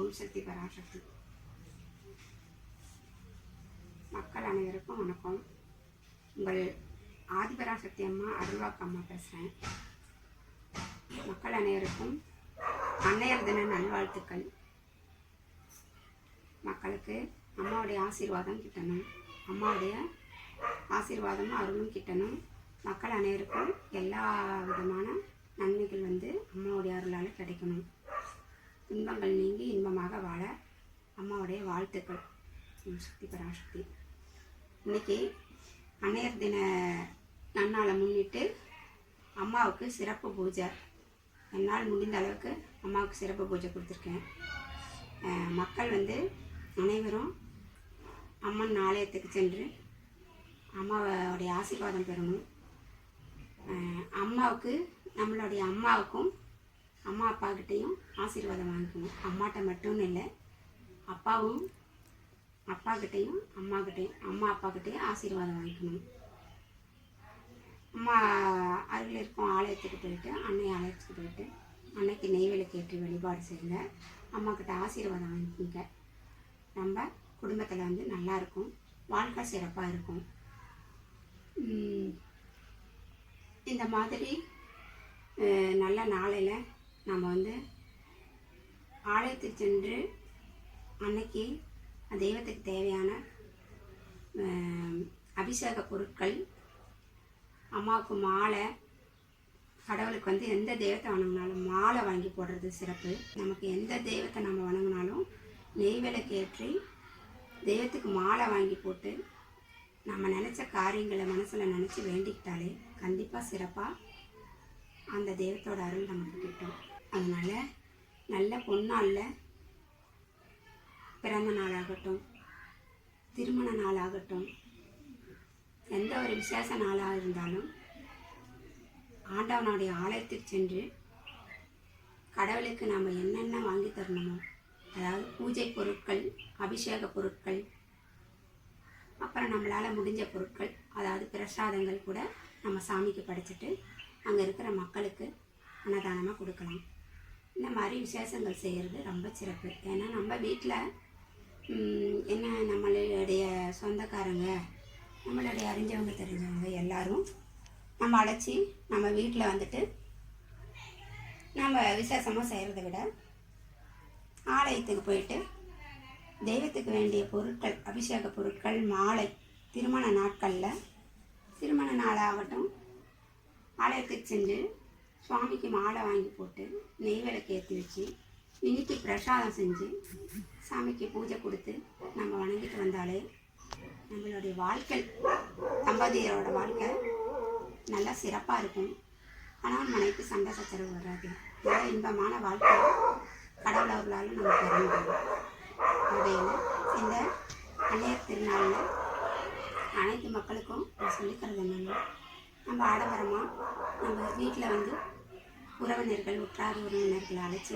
ஓம் சக்தி பராசக்தி. மக்கள் அனைவருக்கும் வணக்கம். உங்கள் ஆதிபராசக்தி அம்மா அருள்வாக்கு அம்மா பேசுகிறேன் மக்கள் அனைவருக்கும் அன்னையர் தின நல்வாழ்த்துக்கள். மக்களுக்கு அம்மாவுடைய ஆசீர்வாதம் கிட்டணும். அம்மாவுடைய ஆசீர்வாதமும் அருளும் கிட்டணும். மக்கள் அனைவருக்கும் எல்லா விதமான நன்மைகள் வந்து அம்மாவுடைய அருளால் கிடைக்கணும். துன்பங்கள் நீங்கி இன்பமாக வாழ அம்மாவுடைய வாழ்த்துக்கள். சக்தி பராசக்தி. இன்னைக்கு அன்னையர் தின நன்னாளை முன்னிட்டு அம்மாவுக்கு சிறப்பு பூஜை. என்னால் முடிந்த அளவுக்கு அம்மாவுக்கு சிறப்பு பூஜை கொடுத்துருக்கேன். மக்கள் வந்து அனைவரும் அம்மன் ஆலயத்துக்கு சென்று அம்மாவோடைய ஆசீர்வாதம் பெறணும். அம்மாவுக்கு நம்மளுடைய அம்மாவுக்கும் அம்மா அப்பாக்கிட்டேயும் ஆசீர்வாதம் வாங்கிக்கணும். அம்மாட்ட மட்டும் இல்லை அப்பாவும் அப்பாக்கிட்டேயும் அம்மாக்கிட்டேயும் அம்மா அப்பாக்கிட்டேயும் ஆசீர்வாதம் வாங்கிக்கணும். அம்மா அருகில் இருக்கும் ஆலயத்துக்கு போயிட்டு அன்னை ஆலயத்துக்கு போயிட்டு அன்னைக்கு நெய்வேலிக்கு ஏற்றி வழிபாடு செய்யுங்க. அம்மாக்கிட்ட ஆசீர்வாதம் வாங்கிக்கோங்க. நம்ம குடும்பத்தில் வந்து நல்லா இருக்கும். வாழ்க்கை சிறப்பாக இருக்கும். இந்த மாதிரி நல்ல நாளையில் நம்ம வந்து ஆலயத்துக்கு சென்று அன்னைக்கு தெய்வத்துக்கு தேவையான அபிஷேக பொருட்கள் அம்மாவுக்கு மாலை கடவுளுக்கு வந்து எந்த தெய்வத்தை வணங்கினாலும் மாலை வாங்கி போடுறது சிறப்பு. நமக்கு எந்த தெய்வத்தை நம்ம வணங்கினாலும் நெய் விளக்கு ஏற்றி தெய்வத்துக்கு மாலை வாங்கி போட்டு நம்ம நினச்ச காரியங்களை மனசில் நினச்சி வேண்டிக்கிட்டாலே கண்டிப்பாக சிறப்பாக அந்த தெய்வத்தோட அருள் நமக்கு கிட்டும். அதனால் நல்ல பொன்னாளில் பிறந்த நாளாகட்டும் திருமண நாளாகட்டும் எந்த ஒரு விசேஷ நாளாக இருந்தாலும் ஆண்டவனுடைய ஆலயத்துக்கு சென்று கடவுளுக்கு நம்ம என்னென்ன வாங்கி தரணுமோ அதாவது பூஜை பொருட்கள் அபிஷேக பொருட்கள் அப்புறம் நம்மளால் முடிஞ்ச பொருட்கள் அதாவது பிரசாதங்கள் கூட நம்ம சாமிக்கு படைச்சிட்டு அங்கே இருக்கிற மக்களுக்கு அன்னதானமாக கொடுக்கலாம். இந்த மாதிரி விசேஷங்கள் செய்கிறது ரொம்ப சிறப்பு. ஏன்னா நம்ம வீட்டில் என்ன நம்மளுடைய சொந்தக்காரங்க நம்மளுடைய அறிஞ்சவங்க தெரிஞ்சவங்க எல்லோரும் நம்ம அழைச்சி நம்ம வீட்டில் வந்துட்டு நம்ம விசேஷமாக செய்கிறத விட ஆலயத்துக்கு போயிட்டு தெய்வத்துக்கு வேண்டிய பொருட்கள் அபிஷேக பொருட்கள் மாலை திருமண நாட்களில் திருமண நாளாகட்டும் ஆலயத்துக்கு சென்று சுவாமிக்கு மாலை வாங்கி போட்டு நெய் விளக்கு ஏற்றி வச்சு இன்னைக்கு பிரசாதம் செஞ்சு சாமிக்கு பூஜை கொடுத்து நம்ம வணங்கிட்டு வந்தாலே நம்மளுடைய வாழ்க்கை தம்பதியரோட வாழ்க்கை நல்லா சிறப்பாக இருக்கும். ஆனால் மனைக்கு சண்டை சச்சரவு வராது. நல்ல இன்பமான வாழ்க்கை கடவுள் அவர்களால் நம்ம பெற முடியும். வகையில் இந்த அன்னையர் திருநாளில் அனைத்து மக்களுக்கும் சொல்லிக்கிறது என்னென்னா நம்ம ஆடம்பரமாக நம்ம வீட்டில் வந்து உறவினர்கள் உற்றார் உறவினர்களை அழைச்சி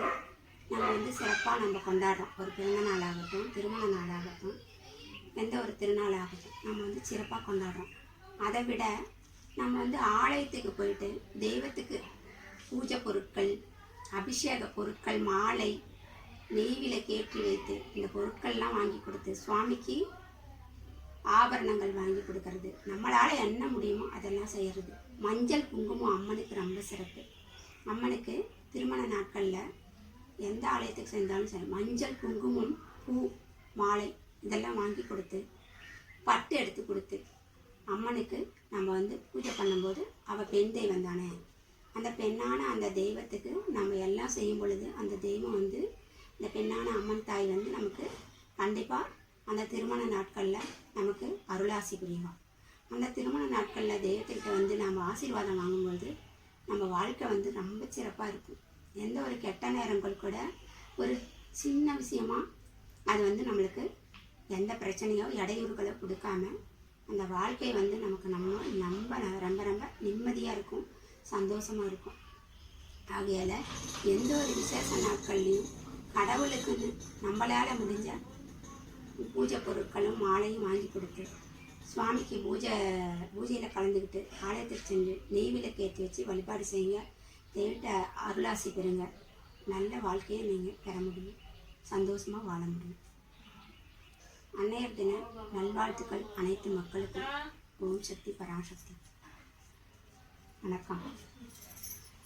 நம்ம வந்து சிறப்பாக நம்ம கொண்டாடுறோம். ஒரு பிறந்த நாளாகட்டும் திருமண நாளாகட்டும் எந்த ஒரு திருநாளாகட்டும் நம்ம வந்து சிறப்பாக கொண்டாடுறோம். அதை விட நம்ம வந்து ஆலயத்துக்கு போயிட்டு தெய்வத்துக்கு பூஜை பொருட்கள் அபிஷேக பொருட்கள் மாலை நெய் கேற்றி வைத்து இந்த பொருட்கள்லாம் வாங்கி கொடுத்து சுவாமிக்கு ஆபரணங்கள் வாங்கி கொடுக்கறது. நம்மளால் என்ன முடியுமோ அதெல்லாம் செய்கிறது மஞ்சள் குங்குமம் அம்மனுக்கு ரொம்ப சிறப்பு. அம்மனுக்கு திருமண நாட்களில் எந்த ஆலயத்துக்கு சென்றாலும் சரி மஞ்சள் குங்குமம் பூ மாலை இதெல்லாம் வாங்கி கொடுத்து பட்டு எடுத்து கொடுத்து அம்மனுக்கு நம்ம வந்து பூஜை பண்ணும்போது அவள் பெண் தெய்வம் தானே. அந்த பெண்ணான அந்த தெய்வத்துக்கு நம்ம எல்லாம் செய்யும் பொழுது அந்த தெய்வம் வந்து இந்த பெண்ணான அம்மன் தாய் வந்து நமக்கு கண்டிப்பாக அந்த திருமண நாட்களில் நமக்கு அருளாசி புரியும். அந்த திருமண நாட்களில் தெய்வத்துக்கிட்ட வந்து நாம் ஆசீர்வாதம் வாங்கும்போது நம்ம வாழ்க்கை வந்து ரொம்ப சிறப்பாக இருக்கும் எந்த ஒரு கெட்ட நேரங்கள் கூட ஒரு சின்ன விஷயமா அது வந்து நம்மளுக்கு எந்த பிரச்சனையோ இடையூறுகளோ கொடுக்காம அந்த வாழ்க்கை வந்து நமக்கு நம்ம ரொம்ப ந- ரொம்ப ரொம்ப நிம்மதியாக இருக்கும். சந்தோஷமாக இருக்கும். ஆகையால் எந்த ஒரு விசேஷ நாட்கள்லையும் கடவுளுக்குன்னு நம்மளால் முடிஞ்ச பூஜை பொருட்களும் மாலையும் வாங்கி கொடுத்து சுவாமிக்கு பூஜை பூஜையில் கலந்துக்கிட்டு ஆலயத்திற்கு சென்று நெய் விளக்கு ஏற்றி வச்சு வழிபாடு செய்யுங்க. தேவிட்ட அருளாசி பெறுங்க. நல்ல வாழ்க்கையை நீங்கள் பெற முடியும். சந்தோஷமாக வாழ முடியும். அன்னையர் தின நல்வாழ்த்துக்கள் அனைத்து மக்களுக்கும். ஓம் சக்தி பராசக்தி. வணக்கம்.